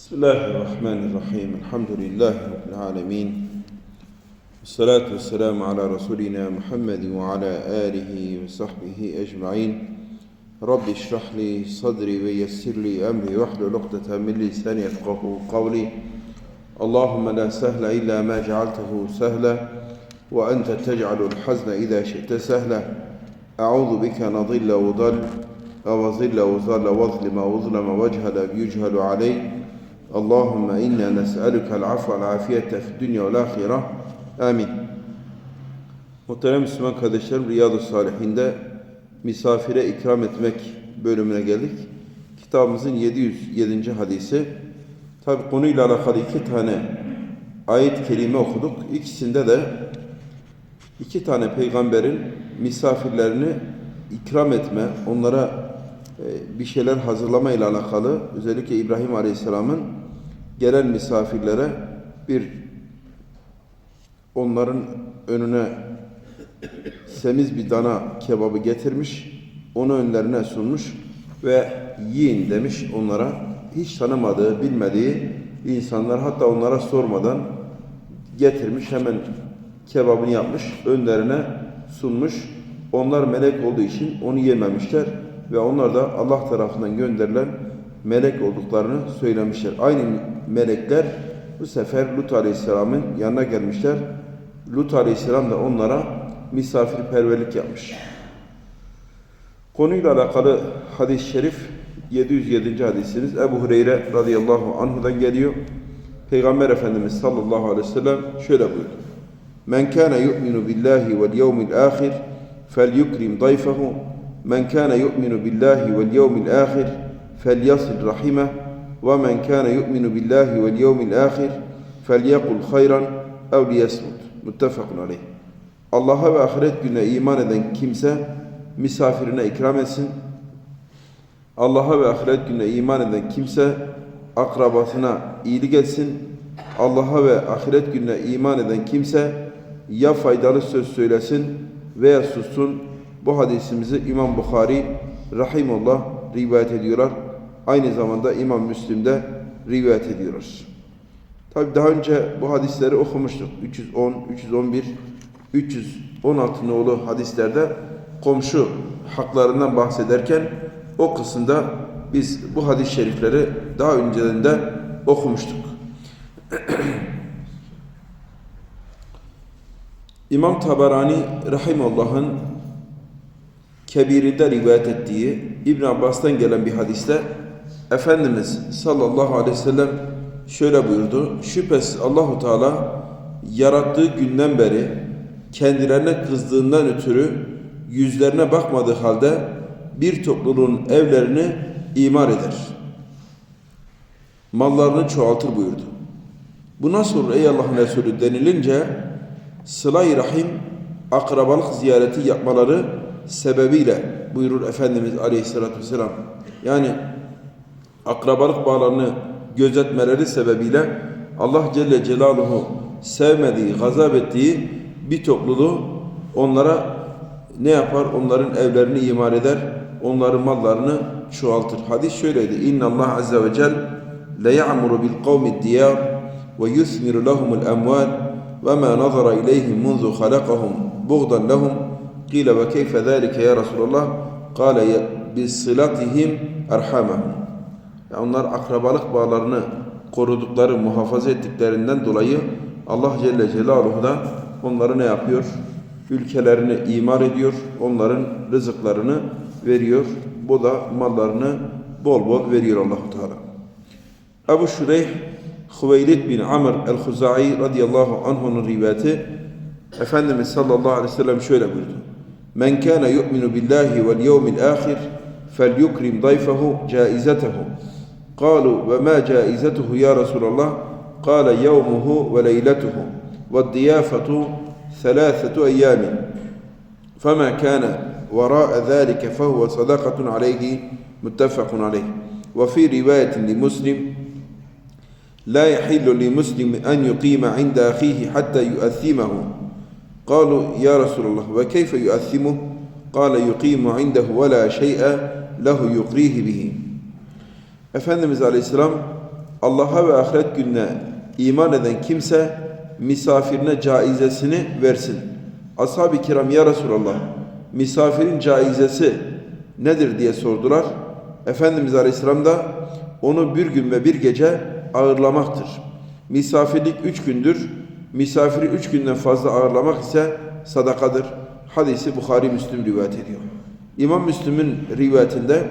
بسم الله الرحمن الرحيم. الحمد لله رب العالمين. والصلاة والسلام على رسولنا محمد وعلى آله وصحبه أجمعين. رب اشرح لي صدري ويسر لي أمري. واحلل عقدة من لساني يفقه قولي. اللهم لا سهل إلا ما جعلته سهلا وأنت تجعل الحزن إذا شئت سهلا. أعوذ بك نضل وضل أو ظل وظل وأظلم وظلم واجهل يجهل علي. اللهم إنا نسألك العفو والعافية في الدنيا والآخرة آمين Muhterem Müslüman kardeşlerim Riyadu Salihinde misafire ikram etmek bölümüne geldik. Kitabımızın 707. hadisi. Tabi konuyla alakalı iki tane ayet kelime okuduk. İkisinde de iki tane peygamberin misafirlerini ikram etme, onlara e, bir şeyler hazırlama ile alakalı özellikle İbrahim Aleyhisselam'ın gelen misafirlere bir onların önüne semiz bir dana kebabı getirmiş, onu önlerine sunmuş ve yiyin demiş onlara. Hiç tanımadığı, bilmediği insanlar hatta onlara sormadan getirmiş hemen kebabını yapmış, önlerine sunmuş. Onlar melek olduğu için onu yememişler ve onlar da Allah tarafından gönderilen melek olduklarını söylemişler. Aynı melekler bu sefer Lut Aleyhisselam'ın yanına gelmişler. Lut Aleyhisselam da onlara misafirperverlik yapmış. Konuyla alakalı hadis-i şerif 707. hadisiniz Ebu Hureyre radıyallahu anh'dan geliyor. Peygamber Efendimiz sallallahu aleyhi ve sellem şöyle buyurdu. Men kana yu'minu billahi vel yevmil ahir felyukrim dayfahu men kana yu'minu billahi vel yevmil ahir فليصل رحمه ومن كان يؤمن بالله واليوم الآخر فليقل خيرا أو ليسمت متفق عليه Allah'a ve ahiret gününe iman eden kimse misafirine ikram etsin. Allah'a ve ahiret gününe iman eden kimse akrabasına iyilik etsin. Allah'a ve ahiret gününe iman eden kimse ya faydalı söz söylesin veya sussun. Bu hadisimizi İmam Bukhari rahimullah rivayet ediyorlar. Aynı zamanda İmam Müslim'de rivayet ediyorlar. Tabi daha önce bu hadisleri okumuştuk. 310, 311, 316 nolu hadislerde komşu haklarından bahsederken o kısımda biz bu hadis-i şerifleri daha önceden de okumuştuk. İmam Tabarani Rahimullah'ın Kebir'inde rivayet ettiği İbn Abbas'tan gelen bir hadiste Efendimiz sallallahu aleyhi ve sellem şöyle buyurdu. Şüphesiz Allahu Teala yarattığı günden beri kendilerine kızdığından ötürü yüzlerine bakmadığı halde bir topluluğun evlerini imar eder. Mallarını çoğaltır buyurdu. Bu nasıl olur ey Allah'ın Resulü denilince sıla-i rahim akrabalık ziyareti yapmaları sebebiyle buyurur Efendimiz Aleyhisselatü Vesselam. Yani akrabalık bağlarını gözetmeleri sebebiyle Allah Celle Celaluhu sevmediği, gazap ettiği bir topluluğu onlara ne yapar? Onların evlerini imar eder, onların mallarını çoğaltır. Hadis şöyleydi. İnna Allah azze ve cel le ya'muru bil kavmi diyar ve yusmiru lahumul emval ve ma nazara ileyhim munzu halakahum buğdan lahum qila ve keyfe zalike ya Resulullah kale bis silatihim erhamahum onlar akrabalık bağlarını korudukları, muhafaza ettiklerinden dolayı Allah Celle Celaluhu da onları ne yapıyor? Ülkelerini imar ediyor, onların rızıklarını veriyor. Bu da mallarını bol bol veriyor Allahu Teala. Ebu Şureyh Hüveylid bin Amr el-Huzai radıyallahu anh'un rivayeti Efendimiz sallallahu aleyhi ve sellem şöyle buyurdu. Men kana yu'minu billahi vel yevmil ahir felyukrim dayfehu caizetehu. قالوا وما جائزته يا رسول الله؟ قال يومه وليلته والضيافة ثلاثة أيام فما كان وراء ذلك فهو صدقة عليه متفق عليه. وفي رواية لمسلم لا يحل لمسلم أن يقيم عند أخيه حتى يؤثمه. قالوا يا رسول الله وكيف يؤثمه؟ قال يقيم عنده ولا شيء له يقريه به. Efendimiz Aleyhisselam Allah'a ve ahiret gününe iman eden kimse misafirine caizesini versin. Ashab-ı kiram ya Resulallah misafirin caizesi nedir diye sordular. Efendimiz Aleyhisselam da onu bir gün ve bir gece ağırlamaktır. Misafirlik üç gündür. Misafiri üç günden fazla ağırlamak ise sadakadır. Hadisi Bukhari Müslüm rivayet ediyor. İmam Müslüm'ün rivayetinde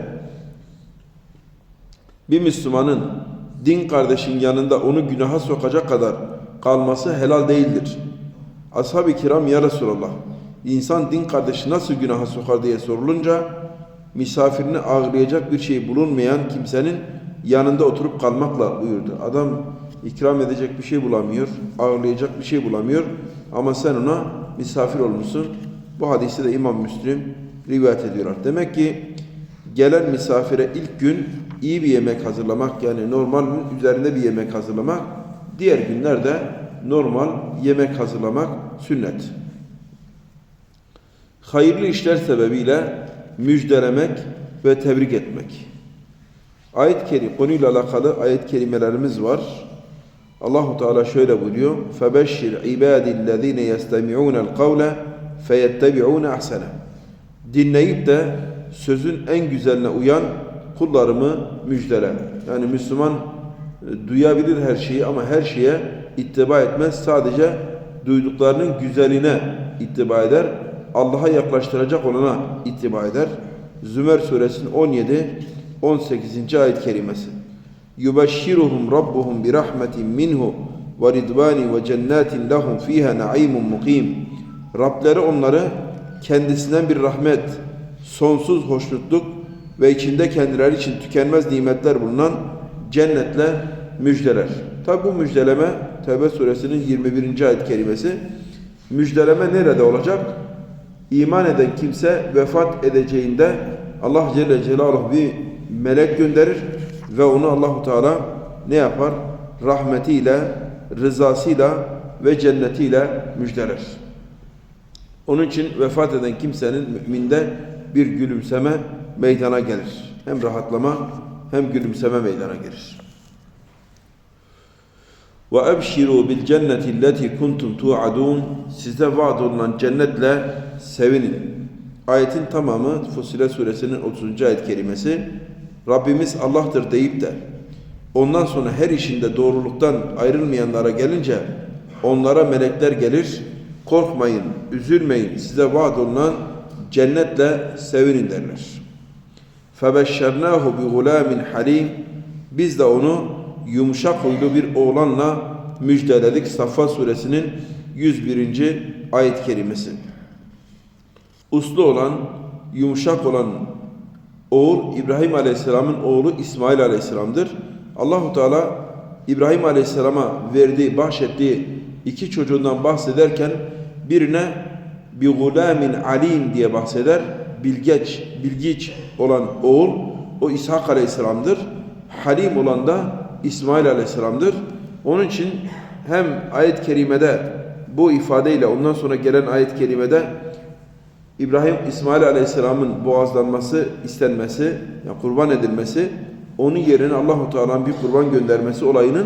bir Müslümanın din kardeşin yanında onu günaha sokacak kadar kalması helal değildir. Ashab-ı kiram ya Resulallah insan din kardeşi nasıl günaha sokar diye sorulunca misafirini ağırlayacak bir şey bulunmayan kimsenin yanında oturup kalmakla buyurdu. Adam ikram edecek bir şey bulamıyor, ağırlayacak bir şey bulamıyor ama sen ona misafir olmuşsun. Bu hadisi de İmam Müslim rivayet ediyorlar. Demek ki gelen misafire ilk gün iyi bir yemek hazırlamak yani normalin üzerinde bir yemek hazırlamak, diğer günlerde normal yemek hazırlamak sünnet. Hayırlı işler sebebiyle müjdelemek ve tebrik etmek. Ayet kerim konuyla alakalı ayet kelimelerimiz var. Allahu Teala şöyle buyuruyor: "Febeşşir ibadillezine yestemi'unel kavle feyettabi'un ahsene." Dinleyip de sözün en güzeline uyan kullarımı müjdele. Yani Müslüman e, duyabilir her şeyi ama her şeye ittiba etmez. Sadece duyduklarının güzeline ittiba eder. Allah'a yaklaştıracak olana ittiba eder. Zümer suresinin 17 18. ayet kerimesi. Yubeşşiruhum rabbuhum bi rahmetin minhu ve ridvani ve cennetin lahum fiha naimun mukim. Rableri onları kendisinden bir rahmet, sonsuz hoşnutluk ve içinde kendileri için tükenmez nimetler bulunan cennetle müjdeler. Tabi bu müjdeleme Tevbe suresinin 21. ayet kerimesi. Müjdeleme nerede olacak? İman eden kimse vefat edeceğinde Allah Celle Celaluhu bir melek gönderir ve onu Allahu Teala ne yapar? Rahmetiyle, rızasıyla ve cennetiyle müjdeler. Onun için vefat eden kimsenin müminde bir gülümseme meydana gelir. Hem rahatlama hem gülümseme meydana gelir. Ve ebşiru bil cenneti allati kuntum tu'adun. Size vaat olunan cennetle sevinin. Ayetin tamamı Fussilet suresinin 30. ayet kerimesi. Rabbimiz Allah'tır deyip de ondan sonra her işinde doğruluktan ayrılmayanlara gelince onlara melekler gelir. Korkmayın, üzülmeyin. Size vaat olunan cennetle sevinin derler. فَبَشَّرْنَاهُ بِغُلَامٍ halim. Biz de onu yumuşak huylu bir oğlanla müjdeledik. Safa suresinin 101. ayet kerimesi. Uslu olan, yumuşak olan oğul İbrahim Aleyhisselam'ın oğlu İsmail Aleyhisselam'dır. Allahu Teala İbrahim Aleyhisselam'a verdiği, bahşettiği iki çocuğundan bahsederken birine bir gulamin alim diye bahseder. Bilgeç, bilgiç olan oğul o İshak Aleyhisselam'dır. Halim olan da İsmail Aleyhisselam'dır. Onun için hem ayet-i kerimede bu ifadeyle ondan sonra gelen ayet-i kerimede İbrahim İsmail Aleyhisselam'ın boğazlanması istenmesi, yani kurban edilmesi, onun yerine Allahu Teala'nın bir kurban göndermesi olayının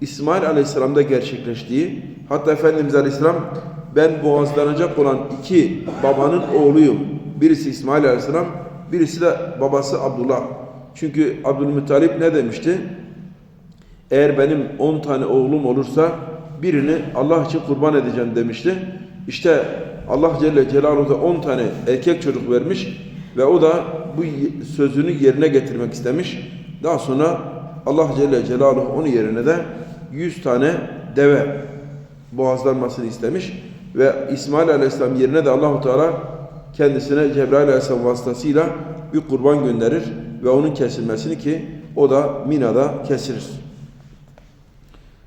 İsmail Aleyhisselam'da gerçekleştiği, hatta Efendimiz Aleyhisselam ben boğazlanacak olan iki babanın oğluyum. Birisi İsmail Aleyhisselam, birisi de babası Abdullah. Çünkü Abdülmuttalip ne demişti? Eğer benim on tane oğlum olursa birini Allah için kurban edeceğim demişti. İşte Allah Celle Celaluhu da 10 tane erkek çocuk vermiş ve o da bu sözünü yerine getirmek istemiş. Daha sonra Allah Celle Celaluhu onun yerine de 100 tane deve boğazlanmasını istemiş ve İsmail Aleyhisselam yerine de Allahu Teala kendisine Cebrail Aleyhisselam vasıtasıyla bir kurban gönderir ve onun kesilmesini ki o da Mina'da kesilir.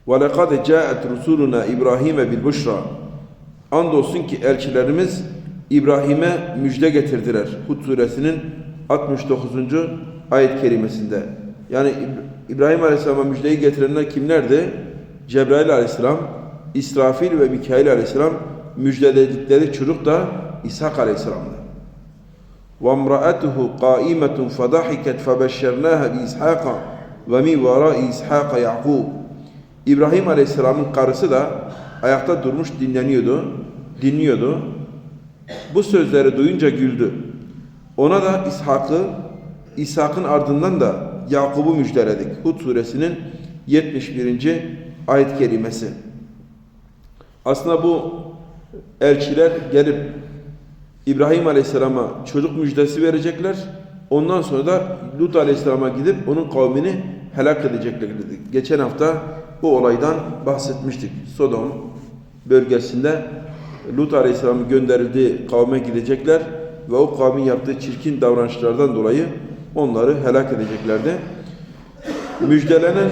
وَلَقَدْ جَاءَتْ رُسُولُنَا İbrahim'e بِالْبُشْرَى Andolsun ki elçilerimiz İbrahim'e müjde getirdiler. Hud suresinin 69. ayet kerimesinde. Yani İbrahim Aleyhisselam'a müjdeyi getirenler kimlerdi? Cebrail Aleyhisselam, İsrafil ve Mikail Aleyhisselam müjdeledikleri çocuk da İshak Aleyhisselam'dı. وَامْرَأَتُهُ قَائِمَةٌ فَضَحِكَتْ فَبَشَّرْنَاهَا بِإِسْحَاقَ ve min varai İshak Yakub. İbrahim Aleyhisselam'ın karısı da ayakta durmuş dinleniyordu, dinliyordu. Bu sözleri duyunca güldü. Ona da İshak'ı, İshak'ın ardından da Yakub'u müjdeledik. Hud suresinin 71. ayet kerimesi. Aslında bu elçiler gelip İbrahim Aleyhisselam'a çocuk müjdesi verecekler. Ondan sonra da Lut Aleyhisselam'a gidip onun kavmini helak edecekler dedik. Geçen hafta bu olaydan bahsetmiştik. Sodom bölgesinde Lut Aleyhisselam'ın gönderildiği kavme gidecekler ve o kavmin yaptığı çirkin davranışlardan dolayı onları helak edeceklerdi. Müjdelenen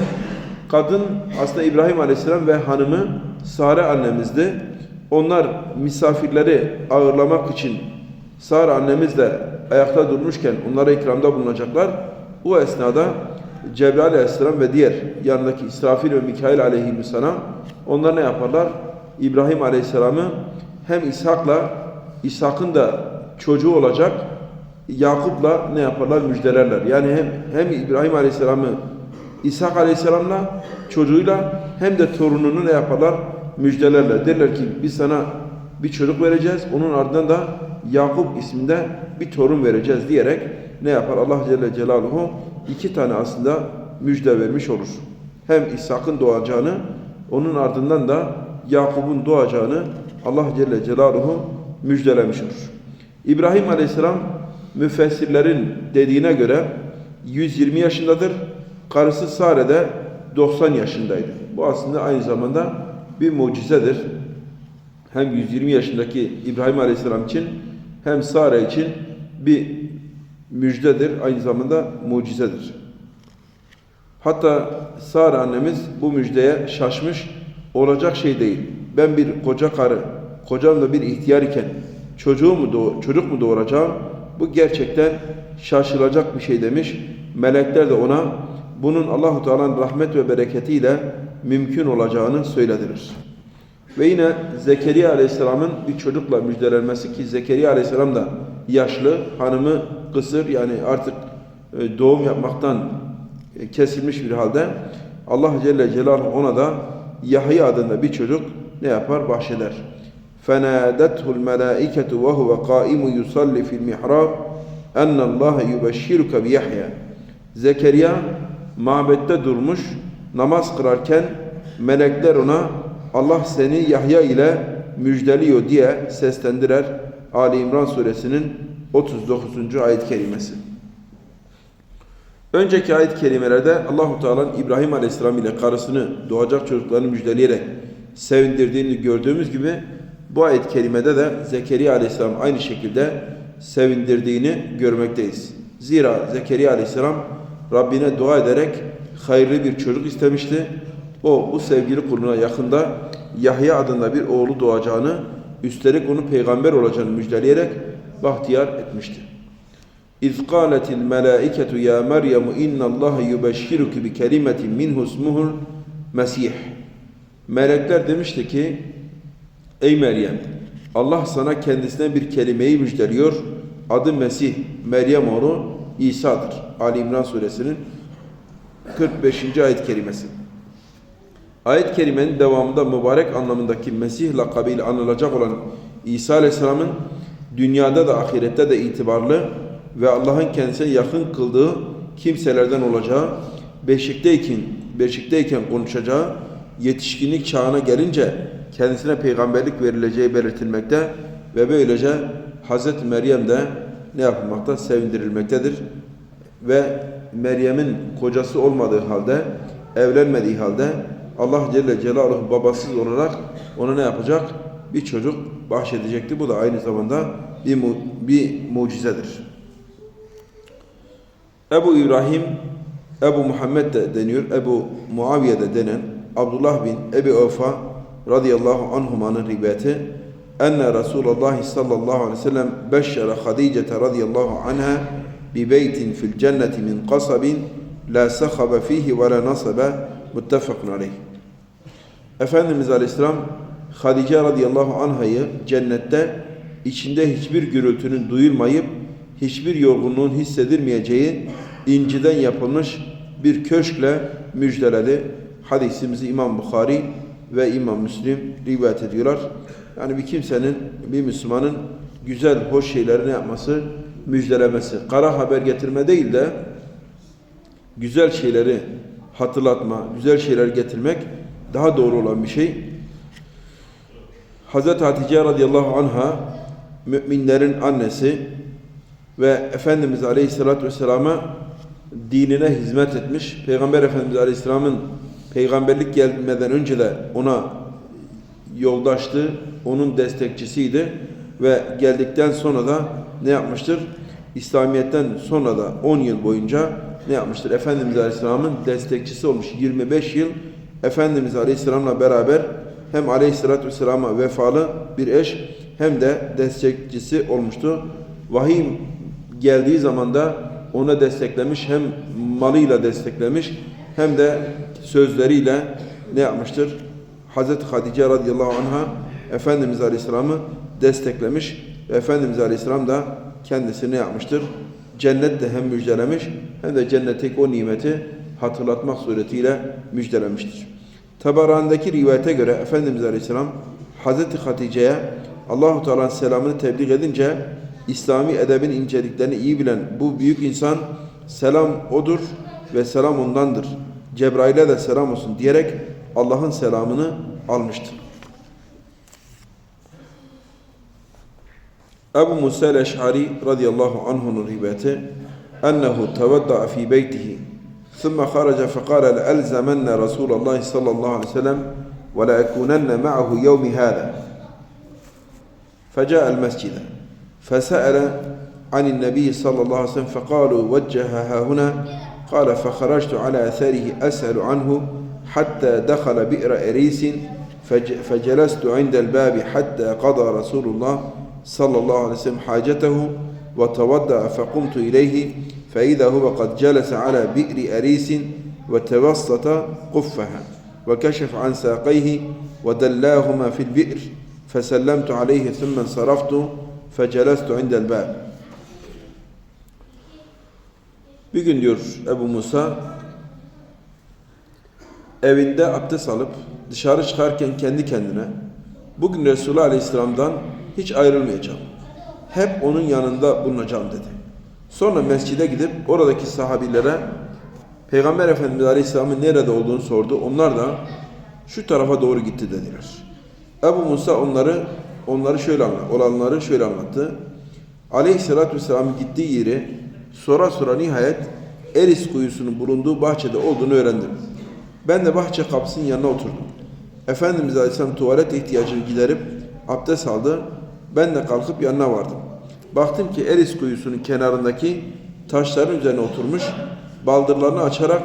kadın aslında İbrahim Aleyhisselam ve hanımı Sare annemizdi. Onlar misafirleri ağırlamak için Sare annemiz de ayakta durmuşken onlara ikramda bulunacaklar. Bu esnada Cebrail Aleyhisselam ve diğer yanındaki İsrafil ve Mikail Aleyhisselam onlar ne yaparlar? İbrahim Aleyhisselam'ı hem İshak'la İshak'ın da çocuğu olacak Yakup'la ne yaparlar? Müjdelerler. Yani hem, hem İbrahim Aleyhisselam'ı İshak Aleyhisselam'la çocuğuyla hem de torununu ne yaparlar? Müjdelerler. Derler ki biz sana bir çocuk vereceğiz. Onun ardından da Yakup isminde bir torun vereceğiz diyerek ne yapar? Allah Celle Celaluhu iki tane aslında müjde vermiş olur. Hem İshak'ın doğacağını onun ardından da Yakup'un doğacağını Allah Celle Celaluhu müjdelemiş olur. İbrahim Aleyhisselam müfessirlerin dediğine göre 120 yaşındadır. Karısı Sare de 90 yaşındaydı. Bu aslında aynı zamanda bir mucizedir. Hem 120 yaşındaki İbrahim Aleyhisselam için hem Sare için bir müjdedir. Aynı zamanda mucizedir. Hatta Sare annemiz bu müjdeye şaşmış olacak şey değil. Ben bir koca karı, kocam da bir ihtiyar iken çocuğu mu doğ çocuk mu doğuracağım? Bu gerçekten şaşılacak bir şey demiş. Melekler de ona bunun Allahu Teala'nın rahmet ve bereketiyle mümkün olacağını söylediler. Ve yine Zekeriya Aleyhisselam'ın bir çocukla müjdelenmesi ki Zekeriya Aleyhisselam da yaşlı, hanımı kısır yani artık e, doğum yapmaktan e, kesilmiş bir halde Allah Celle Celaluhu ona da Yahya adında bir çocuk ne yapar? Bahşeder. فَنَادَتْهُ الْمَلَائِكَةُ وَهُوَ قَائِمٌ يُصَلِّ فِي الْمِحْرَابِ اَنَّ اللّٰهَ يُبَشِّرُكَ بِيَحْيَا Zekeriya mabette durmuş, namaz kılarken melekler ona Allah seni Yahya ile müjdeliyor diye seslendirer. Ali İmran suresinin 39. ayet kerimesi. Önceki ayet kelimelerde Allahu Teala'nın İbrahim Aleyhisselam ile karısını doğacak çocuklarını müjdeleyerek sevindirdiğini gördüğümüz gibi bu ayet kerimede de Zekeriya Aleyhisselam aynı şekilde sevindirdiğini görmekteyiz. Zira Zekeriya Aleyhisselam Rabbine dua ederek hayırlı bir çocuk istemişti. O bu sevgili kuluna yakında Yahya adında bir oğlu doğacağını, üstelik onu peygamber olacağını müjdeleyerek bahtiyar etmişti. İz qâletil melâiketu yâ Meryem innallâhe yubeşşiruki bi kelimetin minhu ismuhul Mesih. Melekler demişti ki, Ey Meryem, Allah sana kendisine bir kelimeyi müjdeliyor. Adı Mesih, Meryem oğlu İsa'dır. Ali İmran suresinin 45. ayet kerimesi. Ayet kerimenin devamında mübarek anlamındaki Mesih lakabıyla anılacak olan İsa Aleyhisselam'ın dünyada da ahirette de itibarlı ve Allah'ın kendisine yakın kıldığı kimselerden olacağı, beşikteyken, beşikteyken konuşacağı, yetişkinlik çağına gelince kendisine peygamberlik verileceği belirtilmekte ve böylece Hz. Meryem de ne yapılmakta? Sevindirilmektedir. Ve Meryem'in kocası olmadığı halde, evlenmediği halde Allah Celle Celaluhu babasız olarak ona ne yapacak? Bir çocuk bahşedecekti. Bu da aynı zamanda bir, mu bir mucizedir. Ebu İbrahim, Ebu Muhammed de deniyor, Ebu Muaviye de denen Abdullah bin Ebi Öfa radıyallahu anhumanın rivayeti enne Resulullah sallallahu aleyhi ve sellem beşşere Hadice radıyallahu anha beytin fil cenneti min kasabin la sahabe fihi ve la nasabe muttefakun aleyh. Efendimiz Aleyhisselam Hadice radıyallahu anhayı cennette içinde hiçbir gürültünün duyulmayıp hiçbir yorgunluğun hissedilmeyeceği inciden yapılmış bir köşkle müjdeledi. Hadisimizi İmam Bukhari ve İmam Müslim rivayet ediyorlar. Yani bir kimsenin, bir Müslümanın güzel, hoş şeylerini yapması, müjdelemesi. Kara haber getirme değil de güzel şeyleri hatırlatma, güzel şeyler getirmek daha doğru olan bir şey. Hazreti Hatice radıyallahu anha müminlerin annesi ve Efendimiz Aleyhisselatü Vesselam'a dinine hizmet etmiş. Peygamber Efendimiz Aleyhisselam'ın peygamberlik gelmeden önce de ona yoldaştı, onun destekçisiydi ve geldikten sonra da ne yapmıştır? İslamiyet'ten sonra da 10 yıl boyunca ne yapmıştır? Efendimiz Aleyhisselam'ın destekçisi olmuş. 25 yıl Efendimiz Aleyhisselam'la beraber hem Aleyhisselatü Vesselam'a vefalı bir eş hem de destekçisi olmuştu. Vahiy geldiği zaman da ona desteklemiş hem malıyla desteklemiş hem de sözleriyle ne yapmıştır? Hazreti Hatice radıyallahu anha Efendimiz Aleyhisselam'ı desteklemiş ve Efendimiz Aleyhisselam da kendisini yapmıştır? Cennette hem müjdelemiş hem de cennetteki o nimeti hatırlatmak suretiyle müjdelemiştir. Tabaran'daki rivayete göre Efendimiz Aleyhisselam Hazreti Hatice'ye Allahu Teala'nın selamını tebliğ edince İslami edebin inceliklerini iyi bilen bu büyük insan selam odur ve selam ondandır. Cebrail'e de selam olsun diyerek Allah'ın selamını almıştır. Ebu Musa el-Eş'ari radıyallahu anh'un rivayeti ennehu tevedda'a fi beytihi ثم خرج فقال لألزمن رسول الله صلى الله عليه وسلم ولأكونن معه يوم هذا. فجاء المسجد فسأل عن النبي صلى الله عليه وسلم فقالوا وجهها هنا؟ قال فخرجت على أثره أسأل عنه حتى دخل بئر إريس فج- فجلست عند الباب حتى قضى رسول الله sallallahu aleyhi ve sellem hacetehu ve tevadda fekumtu ileyhi fe izâ huve kad celese ala bi'ri erisin ve tevassata kuffeha ve keşef an sâqeyhi ve dellâhuma fil bi'r fesellemtu aleyhi thummen saraftu fecelestu indel bâb. Bir gün diyor Ebu Musa evinde abdest alıp dışarı çıkarken kendi kendine bugün Resulü Aleyhisselam'dan hiç ayrılmayacağım. Hep onun yanında bulunacağım dedi. Sonra mescide gidip oradaki sahabilere Peygamber Efendimiz Aleyhisselam'ın nerede olduğunu sordu. Onlar da şu tarafa doğru gitti dediler. Ebu Musa onları onları şöyle anlattı. Olanları şöyle anlattı. Aleyhisselatü Vesselam'ın gittiği yeri sonra sonra nihayet Eris kuyusunun bulunduğu bahçede olduğunu öğrendim. Ben de bahçe kapısının yanına oturdum. Efendimiz Aleyhisselam tuvalet ihtiyacını giderip abdest aldı. Ben de kalkıp yanına vardım. Baktım ki Eris kuyusunun kenarındaki taşların üzerine oturmuş, baldırlarını açarak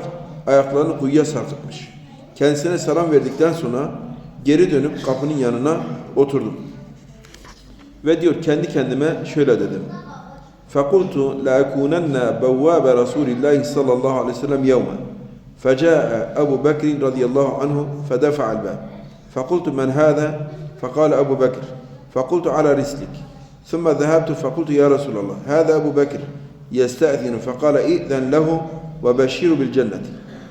ayaklarını kuyuya sarkıtmış. Kendisine selam verdikten sonra geri dönüp kapının yanına oturdum. Ve diyor kendi kendime şöyle dedim. فقلت لأكونن بواب رسول الله صلى الله عليه وسلم يوما فجاء أبو بكر رضي الله عنه فدفع الباب فقلت من هذا فقال أبو بكر فقلت على رسلك ثم ذهبت فقلت يا رسول الله هذا أبو بكر يستأذن. فقال إذن له وبشر بالجنة.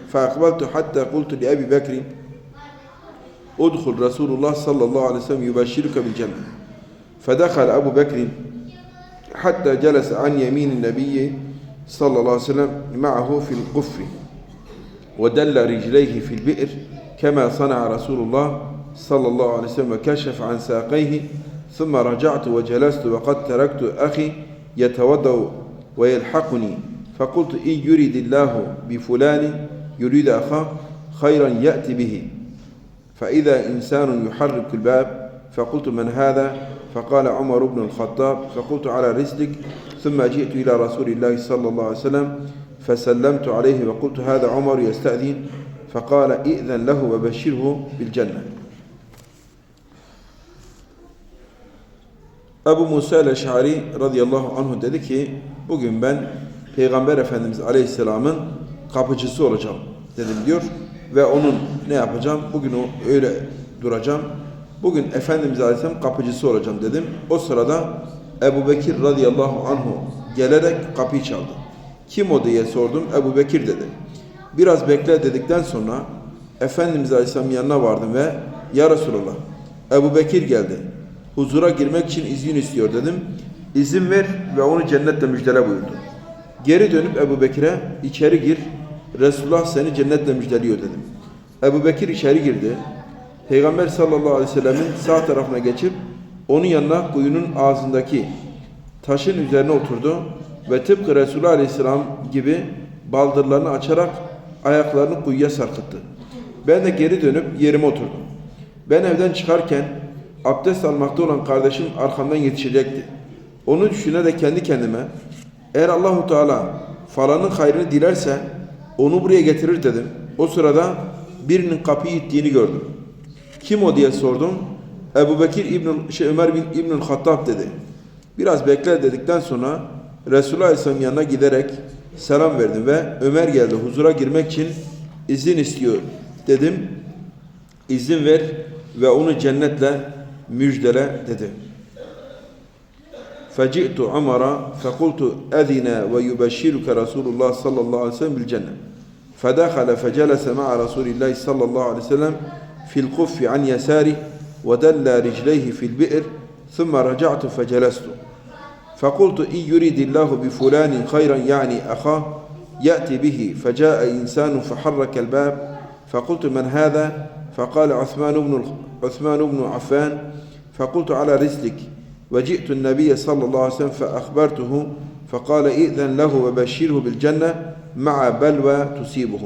فأقبلت حتى قلت لأبي بكر ادخل رسول الله صلى الله عليه وسلم يبشرك بالجنة. فدخل أبو بكر حتى جلس عن يمين النبي صلى الله عليه وسلم معه في القف ودل رجليه في البئر كما صنع رسول الله صلى الله عليه وسلم وكشف عن ساقيه ثم رجعت وجلست وقد تركت أخي يتوضأ ويلحقني. فقلت إن يريد الله بفلان يريد أخاه خيرا يأتي به. فإذا إنسان يحرك الباب فقلت من هذا؟ فقال عمر بن الخطاب فقلت على رسلك ثم جئت إلى رسول الله صلى الله عليه وسلم فسلمت عليه وقلت هذا عمر يستأذن؟ فقال إئذن له وبشره بالجنة. Ebu Musa el-Eş'ari radıyallahu anhu dedi ki bugün ben Peygamber Efendimiz Aleyhisselam'ın kapıcısı olacağım dedim diyor. Ve onun ne yapacağım? Bugün o öyle duracağım. Bugün Efendimiz Aleyhisselam kapıcısı olacağım dedim. O sırada Ebu Bekir radıyallahu anhu gelerek kapıyı çaldı. Kim o? diye sordum. Ebu Bekir dedi. Biraz bekle dedikten sonra Efendimiz Aleyhisselam'ın yanına vardım ve Ya Resulallah Ebu Bekir geldi. Huzura girmek için izin istiyor dedim. İzin ver ve onu cennetle müjdele buyurdu. Geri dönüp Ebu Bekir'e içeri gir. Resulullah seni cennetle müjdeliyor dedim. Ebu Bekir içeri girdi. Peygamber sallallahu aleyhi ve sellemin sağ tarafına geçip onun yanına kuyunun ağzındaki taşın üzerine oturdu ve tıpkı Resulullah aleyhisselam gibi baldırlarını açarak ayaklarını kuyuya sarkıttı. Ben de geri dönüp yerime oturdum. Ben evden çıkarken abdest almakta olan kardeşim arkamdan yetişecekti. Onu düşünerek kendi kendime eğer Allahu Teala falanın hayrını dilerse onu buraya getirir dedim. O sırada birinin kapıyı ittiğini gördüm. Kim o diye sordum. Ebu Bekir İbn şey Ömer bin İbnül Hattab dedi. Biraz bekle dedikten sonra Resulullah Aleyhisselam yanına giderek selam verdim ve Ömer geldi huzura girmek için izin istiyor dedim. İzin ver ve onu cennetle müjdele dedi. فجئت عمر فقلت أذن ويبشرك رسول الله صلى الله عليه وسلم بالجنة. فدخل فجلس مع رسول الله صلى الله عليه وسلم في القف عن يساره ودل رجليه في البئر ثم رجعت فجلست. فقلت إن يريد الله بفلان خيرا يعني أخاه يأتي به. فجاء إنسان فحرك الباب فقلت من هذا؟ فقال عثمان بن عثمان بن عفان فقلت على رسلك وجئت النبي صلى الله عليه وسلم فأخبرته فقال إذن له وبشره بالجنة مع بلوى تصيبه.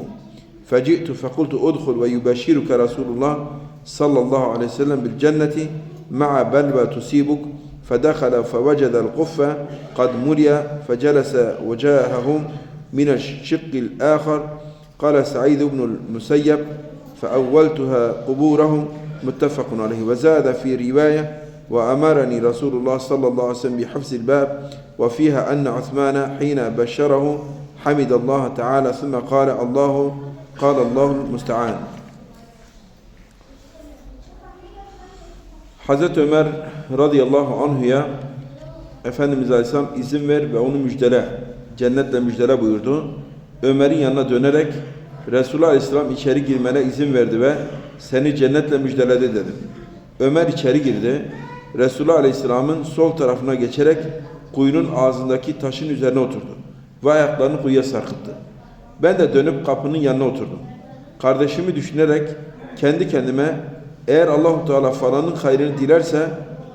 فجئت فقلت ادخل ويبشرك رسول الله صلى الله عليه وسلم بالجنة مع بلوى تصيبك. فدخل فوجد القفة قد مري فجلس وجاههم من الشق الآخر. قال سعيد بن المسيب فأولتها قبورهم متفق عليه وزاد في رواية وأمرني رسول الله صلى الله عليه وسلم بحفظ الباب وفيها أن عثمان حين بشره حمد الله تعالى ثم قال الله قال الله المستعان Hazreti Ömer radıyallahu anhuya Efendimiz Aleyhisselam izin ver ve onu müjdele, cennetle müjdele buyurdu. Ömer'in yanına dönerek Resulullah Aleyhisselam içeri girmene izin verdi ve seni cennetle müjdeledi dedim. Ömer içeri girdi. Resulullah Aleyhisselam'ın sol tarafına geçerek kuyunun ağzındaki taşın üzerine oturdu ve ayaklarını kuyuya sarkıttı. Ben de dönüp kapının yanına oturdum. Kardeşimi düşünerek kendi kendime eğer Allahu Teala falanın hayrını dilerse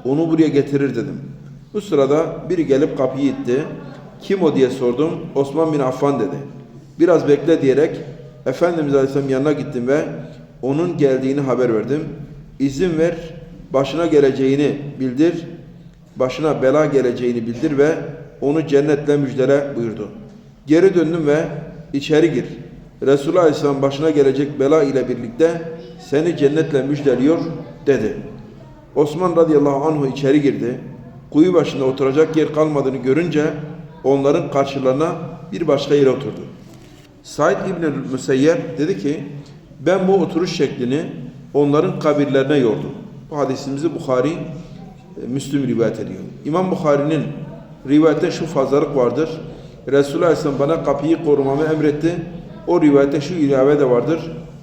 onu buraya getirir dedim. Bu sırada biri gelip kapıyı itti. Kim o diye sordum. Osman bin Affan dedi. Biraz bekle diyerek Efendimiz Aleyhisselam yanına gittim ve onun geldiğini haber verdim. İzin ver, başına geleceğini bildir, başına bela geleceğini bildir ve onu cennetle müjdele buyurdu. Geri döndüm ve içeri gir. Resulullah Aleyhisselam başına gelecek bela ile birlikte seni cennetle müjdeliyor dedi. Osman radıyallahu anhu içeri girdi. Kuyu başında oturacak yer kalmadığını görünce onların karşılarına bir başka yere oturdu. Said İbn Müseyyep dedi ki ben bu oturuş şeklini onların kabirlerine yordum. Bu hadisimizi Bukhari e, Müslüm rivayet ediyor. İmam Bukhari'nin rivayette şu fazlalık vardır. Resulullah Aleyhisselam bana kapıyı korumamı emretti. O rivayette şu ilave de vardır.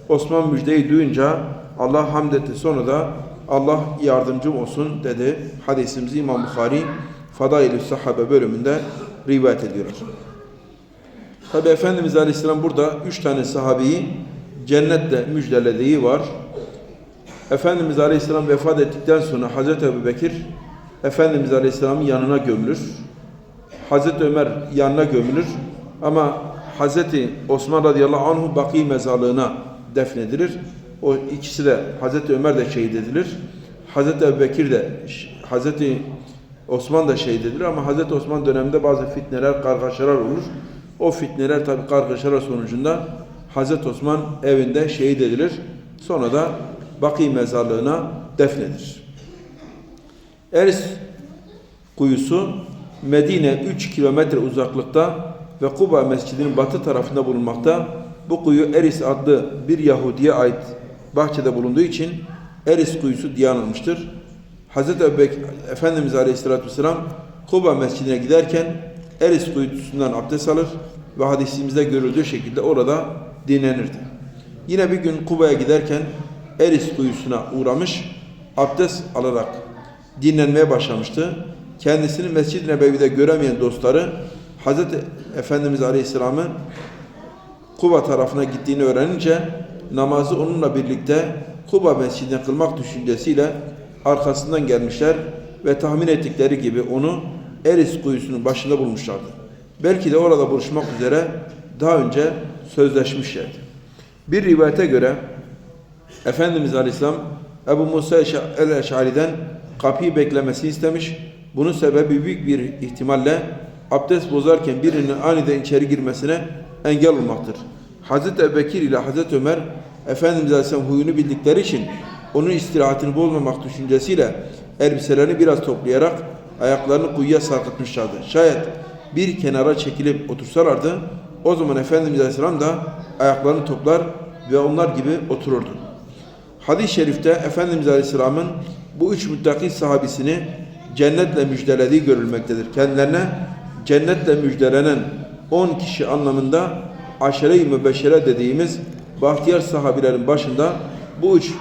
Osman müjdeyi duyunca Allah hamd etti. Sonra da Allah yardımcım olsun dedi. Hadisimizi İmam Bukhari Fadail-i Sahabe bölümünde rivayet ediyorlar. Tabi Efendimiz Aleyhisselam burada üç tane sahabeyi cennetle müjdelediği var. Efendimiz Aleyhisselam vefat ettikten sonra Hazreti Ebu Bekir Efendimiz Aleyhisselam'ın yanına gömülür. Hazreti Ömer yanına gömülür. Ama Hazreti Osman radıyallahu anhu Baki mezarlığına defnedilir. O ikisi de Hazreti Ömer de şehit edilir. Hazreti Ebu Bekir de Hazreti Osman da şehit edilir ama Hazreti Osman döneminde bazı fitneler, kargaşalar olur. O fitneler tabi kargaşalar sonucunda Hazreti Osman evinde şehit edilir. Sonra da Baki mezarlığına defnedilir. Eris kuyusu Medine 3 kilometre uzaklıkta ve Kuba mescidinin batı tarafında bulunmakta. Bu kuyu Eris adlı bir Yahudi'ye ait bahçede bulunduğu için Eris kuyusu diye anılmıştır. Hz. Ebubekir Efendimiz Aleyhisselatü Vesselam Kuba mescidine giderken Eris kuyusundan abdest alır ve hadisimizde görüldüğü şekilde orada dinlenirdi. Yine bir gün Kuba'ya giderken Eris kuyusuna uğramış, abdest alarak dinlenmeye başlamıştı. Kendisini Mescid-i Nebevi'de göremeyen dostları Hazreti Efendimiz Aleyhisselam'ın Kuba tarafına gittiğini öğrenince namazı onunla birlikte Kuba mescidine kılmak düşüncesiyle arkasından gelmişler ve tahmin ettikleri gibi onu Eris kuyusunun başında bulmuşlardı. Belki de orada buluşmak üzere daha önce sözleşmişlerdi. Bir rivayete göre Efendimiz Aleyhisselam Ebu Musa el-Eş'ari'den kapıyı beklemesini istemiş. Bunun sebebi büyük bir ihtimalle abdest bozarken birinin aniden içeri girmesine engel olmaktır. Hazreti Ebubekir ile Hazreti Ömer Efendimiz Aleyhisselam huyunu bildikleri için onun istirahatini bozmamak düşüncesiyle elbiselerini biraz toplayarak ayaklarını kuyuya sarkıtmışlardı. Şayet bir kenara çekilip otursalardı o zaman Efendimiz Aleyhisselam da ayaklarını toplar ve onlar gibi otururdu. Hadis-i şerifte Efendimiz Aleyhisselam'ın bu üç muttaki sahabisini cennetle müjdelediği görülmektedir. Kendilerine cennetle müjdelenen 10 kişi anlamında aşere-i mübeşşere dediğimiz bahtiyar sahabilerin başında bu üç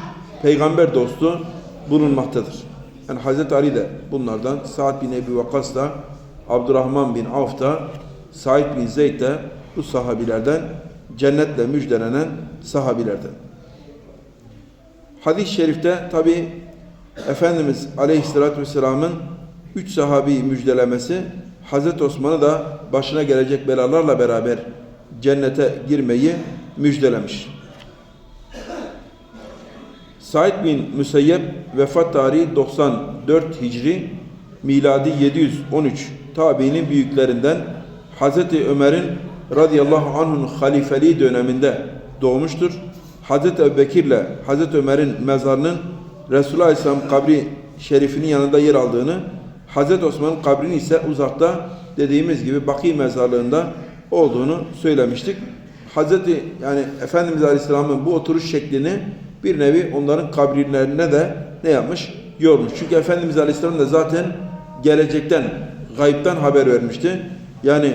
peygamber dostu bulunmaktadır. Yani Hazreti Ali de bunlardan, Sa'd bin Ebi Vakkas da, Abdurrahman bin Avf da, Said bin Zeyd de bu sahabilerden cennetle müjdelenen sahabilerden. Hadis-i şerifte tabi Efendimiz Aleyhisselatü Vesselam'ın üç sahabeyi müjdelemesi Hazreti Osman'ı da başına gelecek belalarla beraber cennete girmeyi müjdelemiş. Said bin Müseyyep vefat tarihi 94 Hicri miladi 713 tabiinin büyüklerinden Hazreti Ömer'in radıyallahu anh'ın halifeliği döneminde doğmuştur. Hazreti Ebubekir ile Hazreti Ömer'in mezarının Resulullah Aleyhisselam kabri şerifinin yanında yer aldığını, Hazreti Osman'ın kabrinin ise uzakta dediğimiz gibi Baki mezarlığında olduğunu söylemiştik. Hazreti yani Efendimiz Aleyhisselam'ın bu oturuş şeklini bir nevi onların kabirlerine de ne yapmış? Yormuş. Çünkü Efendimiz Aleyhisselam da zaten gelecekten, gayipten haber vermişti. Yani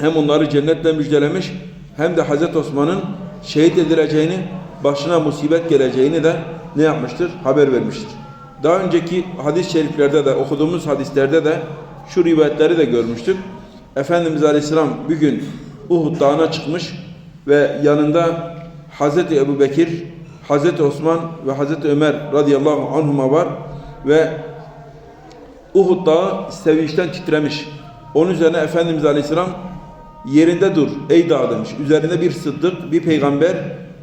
hem onları cennetle müjdelemiş hem de Hazreti Osman'ın şehit edileceğini, başına musibet geleceğini de ne yapmıştır? Haber vermiştir. Daha önceki hadis-i şeriflerde de okuduğumuz hadislerde de şu rivayetleri de görmüştük. Efendimiz Aleyhisselam bir gün Uhud dağına çıkmış ve yanında Hazreti Ebu Bekir, Hazreti Osman ve Hazreti Ömer radıyallahu anhuma var ve Uhud dağı sevinçten titremiş. Onun üzerine Efendimiz Aleyhisselam yerinde dur ey dağ demiş. Üzerinde bir sıddık, bir peygamber,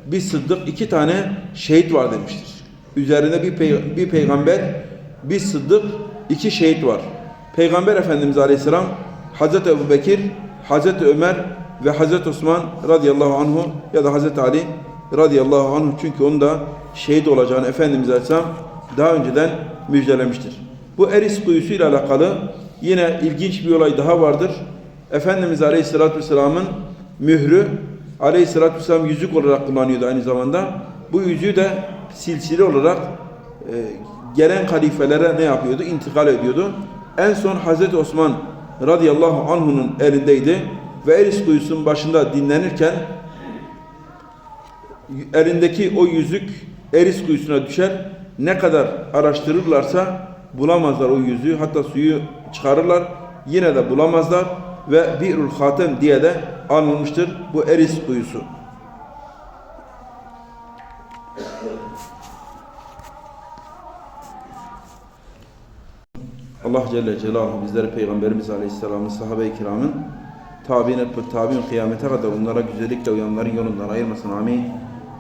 bir sıddık, iki tane şehit var demiştir. Üzerinde bir, pey bir peygamber, bir sıddık, iki şehit var. Peygamber Efendimiz Aleyhisselam, Hazreti Ebu Bekir, Hazreti Ömer ve Hazreti Osman radıyallahu anhu ya da Hazreti Ali radıyallahu anhu çünkü onun da şehit olacağını Efendimiz Aleyhisselam daha önceden müjdelemiştir. Bu Eris kuyusu ile alakalı yine ilginç bir olay daha vardır. Efendimiz Aleyhisselatü Vesselam'ın mührü Aleyhisselatü Vesselam yüzük olarak kullanıyordu aynı zamanda. Bu yüzüğü de silsile olarak e, gelen halifelere ne yapıyordu? İntikal ediyordu. En son Hazreti Osman radıyallahu anh'unun elindeydi ve Eris kuyusunun başında dinlenirken elindeki o yüzük Eris kuyusuna düşer. Ne kadar araştırırlarsa bulamazlar o yüzüğü. Hatta suyu çıkarırlar. Yine de bulamazlar ve Bi'rul Hatem diye de anılmıştır bu Eris kuyusu. Allah Celle Celaluhu bizleri Peygamberimiz Aleyhisselam'ın sahabe-i kiramın tabi'in etmek tabi'in kıyamete kadar onlara güzellikle uyanların yolundan ayırmasın amin.